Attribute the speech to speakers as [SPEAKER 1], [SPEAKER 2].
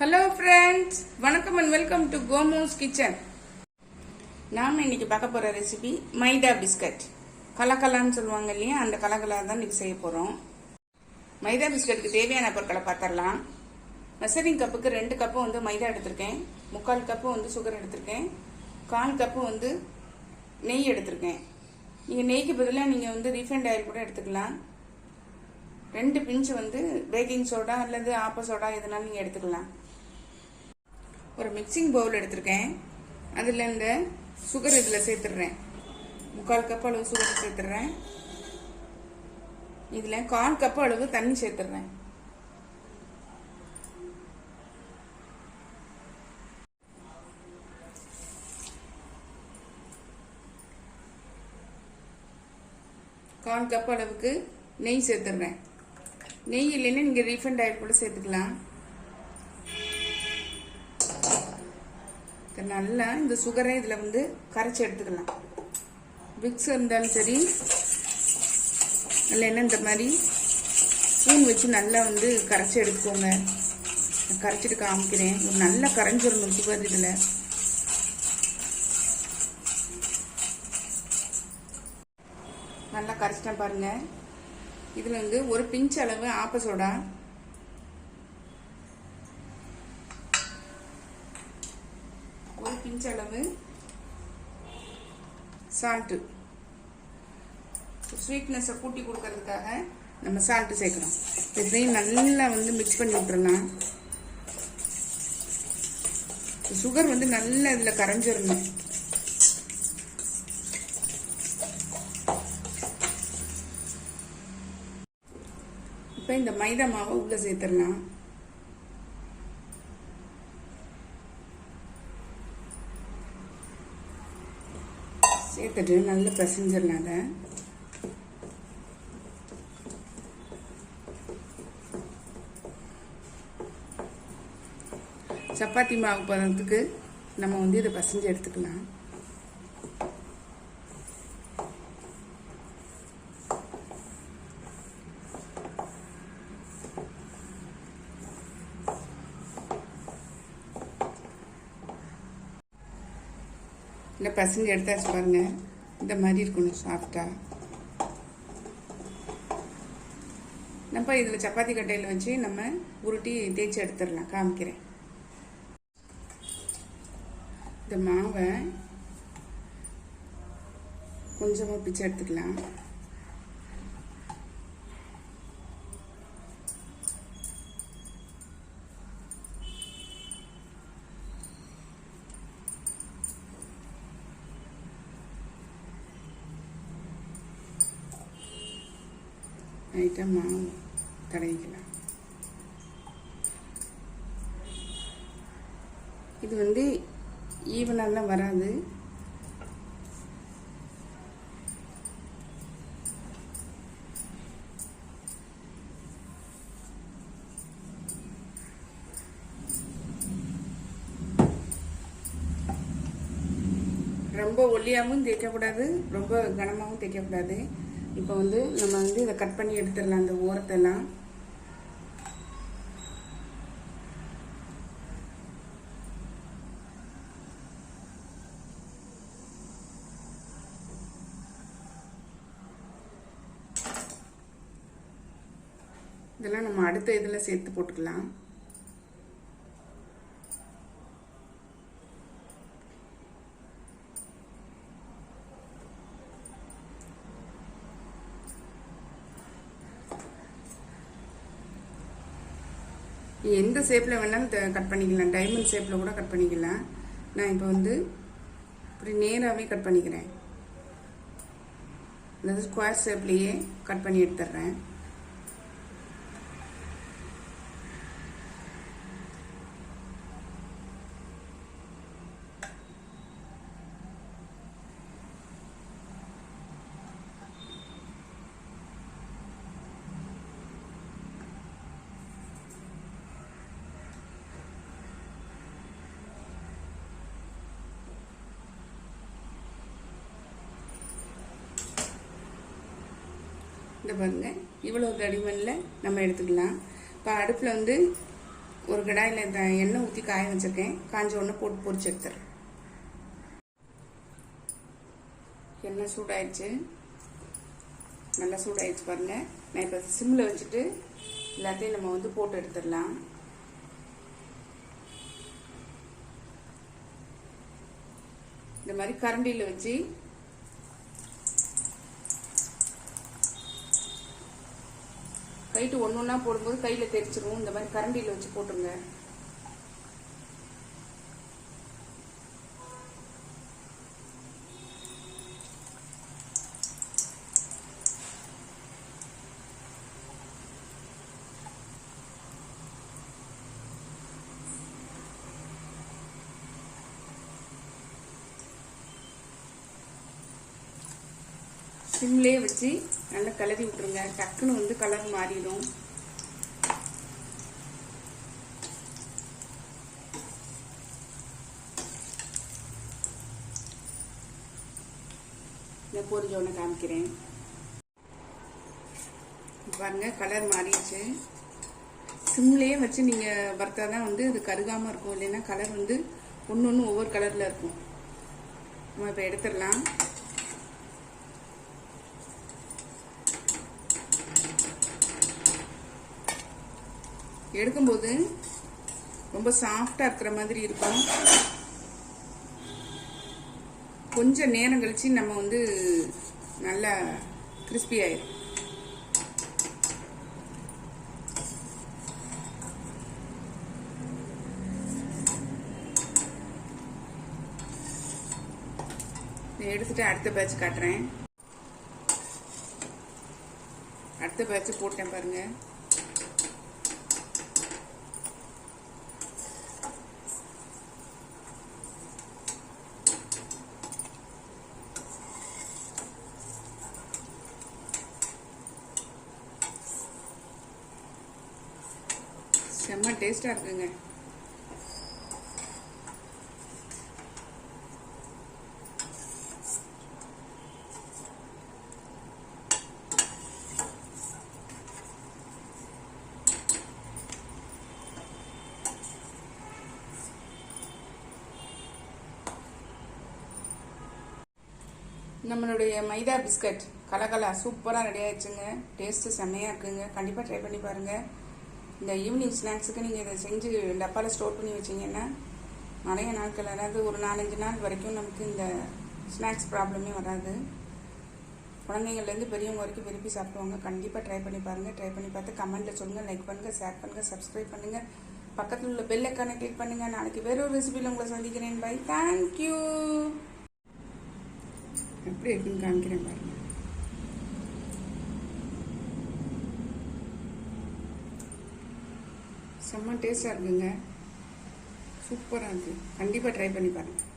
[SPEAKER 1] Hello friends வணக்கம் and welcome to Komos kitchen நாம் இன்னைக்கு பார்க்க போகிற ரெசிபி மைதா பிஸ்கட். கலக்கலான்னு சொல்லுவாங்க இல்லையா? அந்த கலக்கலா தான் இன்னைக்கு செய்ய போகிறோம் மைதா பிஸ்கட்டுக்கு தேவையான பொருட்களை பார்த்துடலாம். மெசரிங் கப்புக்கு ரெண்டு கப்பு வந்து மைதா எடுத்திருக்கேன். முக்கால் கப்பு வந்து சுகர் எடுத்திருக்கேன். கால் கப்பு வந்து நெய் எடுத்திருக்கேன். நீங்கள் நெய்க்கு பதிலாக நீங்கள் வந்து ரீஃபைண்ட் ஆயில் கூட எடுத்துக்கலாம். ரெண்டு பிஞ்சு வந்து பேக்கிங் சோடா அல்லது ஆப்ப சோடா எதுனாலும் நீங்கள் எடுத்துக்கலாம். ஒரு மிக்சிங் பவுல் எடுத்திருக்கேன். அதில் இந்த சுகர் இதில் சேர்த்துடுறேன். முக்கால் கப் அளவு சுகர் சேர்த்துடுறேன். இதில் கால் கப் அளவு தண்ணி சேர்த்துடுறேன். கால் கப் அளவுக்கு நெய் சேர்த்துடுறேன். நெய் இல்லைன்னா நீங்கள் ரீஃபண்ட் ஆயில் கூட சேர்த்துக்கலாம். நல்லா இந்த சுகரை இதில் வந்து கரைச்சி எடுத்துக்கலாம். விக்ஸ் இருந்தாலும் சரி இல்லைன்னா இந்த மாதிரி ஸ்பூன் வச்சு நல்லா வந்து கரைச்சி எடுத்துக்கோங்க. கரைச்சிட்டு காமிக்கிறேன். ஒரு நல்லா கரைஞ்சிடணும் சுகர் இதில். நல்லா கரைச்சிட்டேன் பாருங்கள் இதில் வந்து ஒரு பிஞ்ச் அளவு ஆப்ப சோடா ஒரு அளவு சால்ட்டு ஸ்வீட்னஸை கூட்டி கொடுக்கறதுக்காக நம்ம சால்ட்டு சேர்க்குறோம். இதையும் நல்லா வந்து மிக்ஸ் பண்ணி விட்டுறலாம். சுகர் வந்து நல்லா இதில் கரைஞ்சிடணும் இப்போ இந்த மைதா மாவை உள்ளே சேர்த்துடலாம். சேர்த்துட்டு நல்லா பிசைஞ்சிடலாம் அதை சப்பாத்தி மாவு பதத்துக்கு நம்ம வந்து இதை பசைஞ்சு எடுத்துக்கலாம். இல்லை பசங்க எடுத்தாச்சு பாருங்கள் இந்த மாதிரி இருக்கணும் சாஃப்டாக நம்ம இதில் சப்பாத்தி கட்டையில் வச்சு நம்ம உருட்டி தேய்ச்சி எடுத்துடலாம். காமிக்கிறேன். இந்த மாவை கொஞ்சமாக பிச்சு எடுத்துக்கலாம். லைட்டாக மாவு தடவிக்கலாம். இது வந்து ஈவனெல்லாம் வராது. ரொம்ப ஒல்லியாகவும் தேய்க்கக்கூடாது ரொம்ப கனமாகவும் தேய்க்கக்கூடாது. இப்போ வந்து நம்ம வந்து இதை கட் பண்ணி எடுத்துடலாம் அந்த ஓரத்தெல்லாம். இதெல்லாம் நம்ம அடுத்த இதில் சேர்த்து போட்டுக்கலாம். எந்த ஷேப்பில் வேணாலும் கட் பண்ணிக்கலாம். டைமண்ட் ஷேப்பில் கூட கட் பண்ணிக்கலாம். நான் இப்போ வந்து இப்படி நேராகவே கட் பண்ணிக்கிறேன். அதாவது ஸ்கொயர் ஷேப்லேயே கட் பண்ணி எடுத்துடுறேன் இந்த பாருங்க. இவ்வளோ தடிமனில் நம்ம எடுத்துக்கலாம். இப்போ அடுப்பில் வந்து ஒரு கடாயில் எண்ணெய் ஊற்றி காய வச்சுருக்கேன். காஞ்ச ஒன்று போட்டு பொறிச்சு எடுத்துறேன். எண்ணெய் சூடாயிடுச்சு. நல்லா சூடாயிடுச்சு பாருங்க. நான் இப்போ சிம்மில் வச்சுட்டு எல்லாத்தையும் நம்ம வந்து போட்டு எடுத்துடலாம். இந்த மாதிரி கரண்டியில் வச்சு கைட்டு ஒன்று ஒன்றா போடும்போது கையில் தெரிச்சிருவோம் இந்த மாதிரி கரண்டியில் வச்சு போட்டுருங்க. சிம்லேயே வச்சு நல்லா கிளறி விட்டுருங்க. டக்குன்னு வந்து கலர் மாறிடும். இந்த பொரிஞ்ச ஒன்று காமிக்கிறேன். பாருங்க கலர் மாறிடுச்சு. சிம்லேயே வச்சு நீங்கள் வறுத்தா தான் வந்து அது கருகாமல் இருக்கும். இல்லைன்னா கலர் வந்து ஒன்று ஒன்று ஒவ்வொரு கலரில் இருக்கும். நம்ம இப்போ எடுத்துடலாம். எடுக்கும்போது ரொம்ப சாஃப்டாக இருக்கிற மாதிரி இருக்கும். கொஞ்சம் நேரம் கழிச்சு நம்ம வந்து நல்லா கிறிஸ்பி ஆயிடும் எடுத்துட்டு அடுத்த பேட்ச் காட்டுறேன். அடுத்த பேட்ச் போட்டேன் பாருங்க. செம்ம இருக்குங்க. நம்மளுடைய மைதா பிஸ்கட் கலகலா சூப்பராக ரெடி ஆயிடுச்சுங்க. டேஸ்ட்டு செம்மையாக இருக்குங்க. கண்டிப்பாக ட்ரை பண்ணி பாருங்கள் இந்த ஈவினிங் ஸ்நாக்ஸுக்கு நீங்கள் இதை செஞ்சு டப்பாவில் ஸ்டோர் பண்ணி வச்சீங்கன்னா நிறைய நாட்கள் அதாவது ஒரு நாலஞ்சு நாள் வரைக்கும் நமக்கு இந்த ஸ்நாக்ஸ் ப்ராப்ளமே வராது. குழந்தைங்கள்லேருந்து பெரியவங்க வரைக்கும் விரும்பி சாப்பிடுவாங்க. கண்டிப்பாக ட்ரை பண்ணி பாருங்கள் ட்ரை பண்ணி பார்த்து கமெண்ட்டில் சொல்லுங்கள் லைக் பண்ணுங்கள் ஷேர் பண்ணுங்கள் சப்ஸ்கிரைப் பண்ணுங்கள் பக்கத்தில் உள்ள பெல் ஐக்கானை கிளிக் பண்ணுங்கள் நாளைக்கு வேற ஒரு ரெசிபியில் உங்களை சந்திக்கிறேன். பை தேங்க்யூ எப்படி இருக்குன்னு காமிக்கிறேன் பாருங்கள் செம்ம டேஸ்டாக இருக்குங்க. சூப்பராக இருக்குது கண்டிப்பாக ட்ரை பண்ணி பாருங்கள்